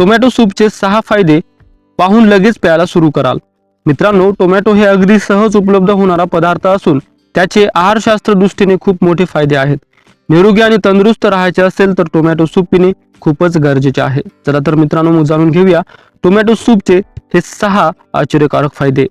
Tomato सूपचे सहा फायदे पाहून लगेच प्यायला सुरू कराल. मित्रांनो टोमॅटो हे अगदी सहज उपलब्ध होणारा पदार्थ असून त्याचे आहारशास्त्र दृष्टीने खूप मोठे फायदे आहेत. निरोगी आणि तंदुरुस्त राहायचे असेल तर टोमॅटो सूप पिणे खूपच गरजेचे आहे. चला तर मित्रांनो जाणून घेऊया टोमॅटो सूपचे हे सहा आश्चर्यकारक फायदे.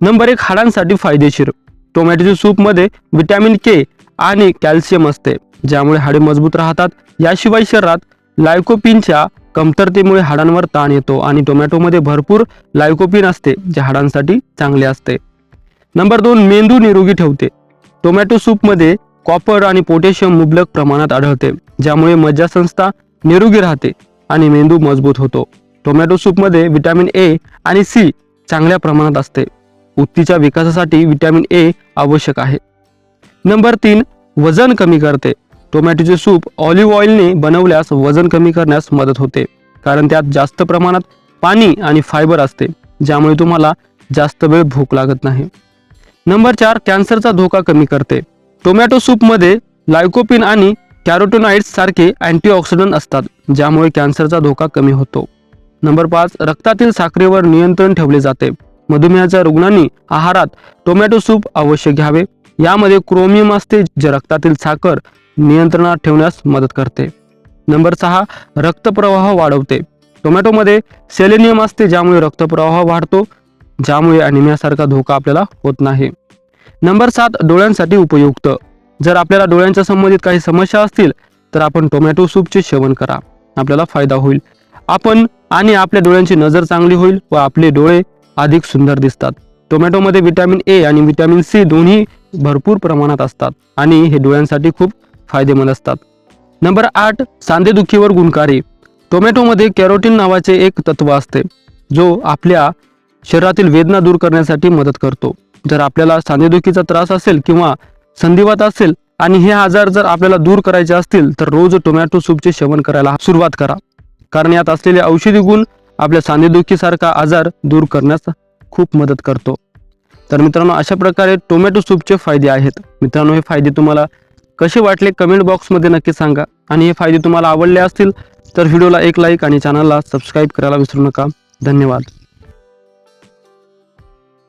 नंबर एक हाडांसाठी फायदेशीर. टोमॅटोच्या सूपमध्ये व्हिटॅमिन के आणि कॅल्शियम असते ज्यामुळे हाडे मजबूत राहतात. याशिवाय शरीरात लायकोपिनच्या कमतरतेमुळे हाडांवर ताण येतो आणि टोमॅटोमध्ये भरपूर लायकोपिन असते जे हाडांसाठी चांगले असते. नंबर दोन मेंदू निरोगी ठेवते. टोमॅटो सूपमध्ये कॉपर आणि पोटॅशियम मुबलक प्रमाणात आढळते ज्यामुळे मज्जासंस्था निरोगी राहते आणि मेंदू मजबूत होतो. टोमॅटो सूपमध्ये विटॅमिन ए आणि सी चांगल्या प्रमाणात असते. उतीच्या विकासासाठी विटॅमिन ए आवश्यक आहे. नंबर तीन वजन कमी करते. टोमॅटोचे सूप ऑलिव्ह ऑइलने बनवल्यास वजन कमी करण्यास मदत होते. कारण त्यात जास्त प्रमाणात पाणी आणि फायबर असते ज्यामुळे तुम्हाला जास्त वेळ भूक लागत नाही. नंबर चार कॅन्सरचा धोका कमी करते. टोमॅटो सूपमध्ये लायकोपिन आणि कॅरोटोनाइड्स सारखे अँटीऑक्सिडंट असतात ज्यामुळे कॅन्सरचा धोका कमी होतो. नंबर पाच रक्तातील साखरेवर नियंत्रण ठेवले जाते. मधुमेहाच्या रुग्णांनी आहारात टोमॅटो सूप अवश्य घ्यावे. यामध्ये क्रोमियम असते जे रक्तातील साखर नियंत्रणात ठेवण्यास मदत करते. नंबर सहा रक्तप्रवाह वाढवते. टोमॅटोमध्ये सेलेनियम असते ज्यामुळे रक्तप्रवाह वाढतो ज्यामुळे अनिमियासारखा धोका आपल्याला होत नाही. नंबर सात डोळ्यांसाठी उपयुक्त. जर आपल्याला डोळ्यांच्या संबंधित काही समस्या असतील तर आपण टोमॅटो सूपचे सेवन करा. आपल्याला फायदा होईल. आपण आणि आपल्या डोळ्यांची नजर चांगली होईल व आपले डोळे अधिक सुंदर दिसतात. टोमॅटोमध्ये व्हिटॅमिन ए आणि व्हिटॅमिन सी दोन्ही भरपूर प्रमाणात असतात आणि हे डोळ्यांसाठी खूप फायदेमंद असतात. नंबर आठ सांधेदुखीवर गुणकारी. टोमॅटोमध्ये कॅरोटीन नावाचे एक तत्व असते जो आपल्या शरीरातील वेदना दूर करण्यासाठी मदत करतो. जर आपल्याला सांधेदुखीचा त्रास असेल किंवा संधिवात असेल आणि हे आजार जर आपल्याला दूर करायचे असतील तर रोज टोमॅटो सूपचे सेवन करायला सुरुवात करा. कारण यात असलेले औषधी गुण आपल्या सांधेदुखीसारखा आजार दूर करण्यास खूप मदत करतो. तर मित्रांनो अशा प्रकारे टोमॅटो सूपचे फायदे आहेत. मित्रांनो हे फायदे तुम्हाला कसे वाटले कमेंट बॉक्समध्ये नक्की सांगा. आणि हे फायदे तुम्हाला आवडले असतील तर व्हिडिओला एक लाईक आणि चॅनलला सबस्क्राईब करायला विसरू नका. धन्यवाद.